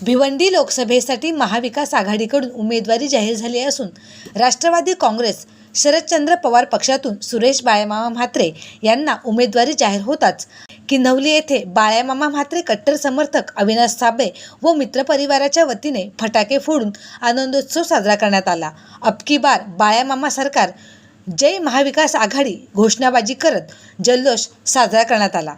भिवंडी लोकसभेसाठी महाविकास आघाडीकडून उमेदवारी जाहीर झाली असून राष्ट्रवादी काँग्रेस शरदचंद्र पवार पक्षातून सुरेश बाळ्यामामा म्हात्रे यांना उमेदवारी जाहीर होताच. किन्हवली येथे बाळ्यामामा म्हात्रे कट्टर समर्थक अविनाश साबळे व मित्रपरिवाराच्या वतीने फटाके फोडून आनंदोत्सव साजरा करण्यात आला. अबकी बार बाळ्यामामा सरकार जय महाविकास आघाडी घोषणाबाजी करत जल्लोष साजरा करण्यात आला.